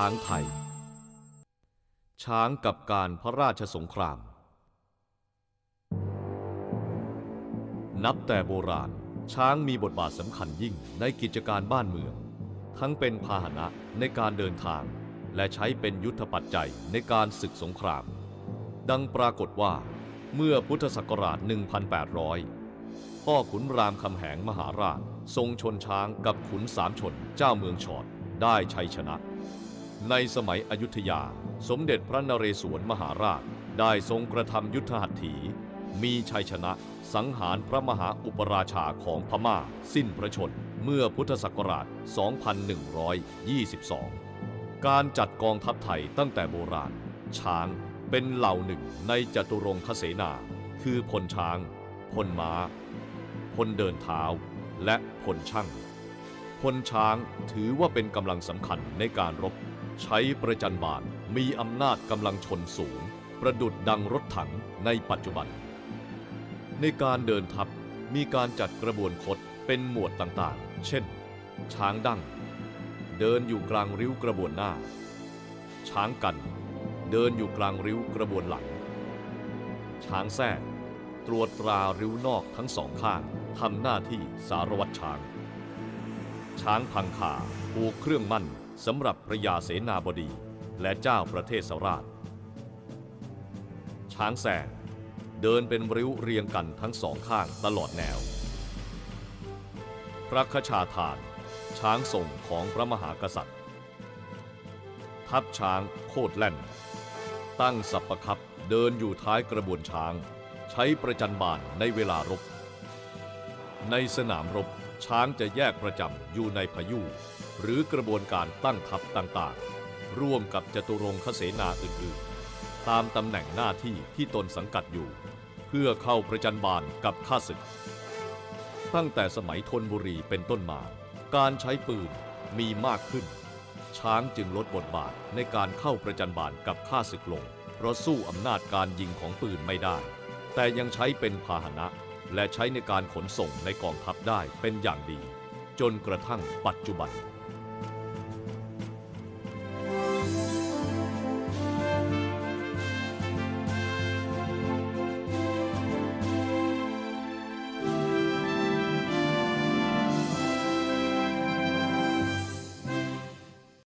ช้างไทย ช้างกับการพระราชสงคราม นับแต่โบราณ ช้างมีบทบาทสำคัญยิ่งในกิจการบ้านเมือง ทั้งเป็นพาหนะในการเดินทาง และใช้เป็นยุทธปัจจัยในการศึกสงคราม ดังปรากฏว่า เมื่อพุทธศักราช 1800 พ่อขุนรามคำแหงมหาราชทรงชนช้างกับขุนสามชนเจ้าเมืองชอดได้ชัยชนะ ในสมัยอยุธยา สมเด็จพระนเรศวรมหาราช ได้ทรงกระทำยุทธหัตถี มีชัยชนะสังหารพระมหาอุปราชาของพม่า สิ้นพระชน เมื่อพุทธศักราช 2122 การจัดกองทัพไทยตั้งแต่โบราณ ช้างเป็นเหล่าหนึ่งในจตุรงคเสนา คือพลช้าง พลม้า พลเดินเท้า และพลช่างพลช้างถือว่าเป็นกำลังสำคัญในการรบ ใช้ประจันบานมีอำนาจกำลังชนสูง ประดุดดังรถถังในปัจจุบัน ในการเดินทัพมีการจัดกระบวนคดเป็นหมวดต่างๆ เช่น ช้างดั้ง เดินอยู่กลางริ้วกระบวนหน้า ช้างกัน เดินอยู่กลางริ้วกระบวนหลัง ช้างแท้ตรวจตราริ้วนอกทั้งสองข้างทำหน้าที่สารวัตรช้าง ช้างพังคาผูกเครื่องมั่น สำหรับพระยาเสนาบดีและเจ้าประเทศสราช ช้างแสงเดินเป็นริ้วเรียงกันทั้งสองข้างตลอดแนว พระคชาทาน ช้างส่งของพระมหากษัตริย์ ทัพช้างโคดแล่น ตั้งสัปประคับเดินอยู่ท้ายกระบวนช้าง ใช้ประจันบานในเวลารบ ในสนามรบ ช้างจะแยกประจำอยู่ในพายุ หรือกระบวนการตั้งทัพต่างๆ ร่วมกับจตุรงคเสนาอื่นๆ ตามตำแหน่งหน้าที่ที่ตนสังกัดอยู่ เพื่อเข้าประจันบานกับข้าศึก ตั้งแต่สมัยธนบุรีเป็นต้นมา การใช้ปืนมีมากขึ้น ช้างจึงลดบทบาทในการเข้าประจันบานกับข้าศึกลง เพราะสู้อำนาจการยิงของปืนไม่ได้ แต่ยังใช้เป็นพาหนะ และใช้ในการขนส่งในกองทัพได้เป็นอย่างดี จนกระทั่งปัจจุบัน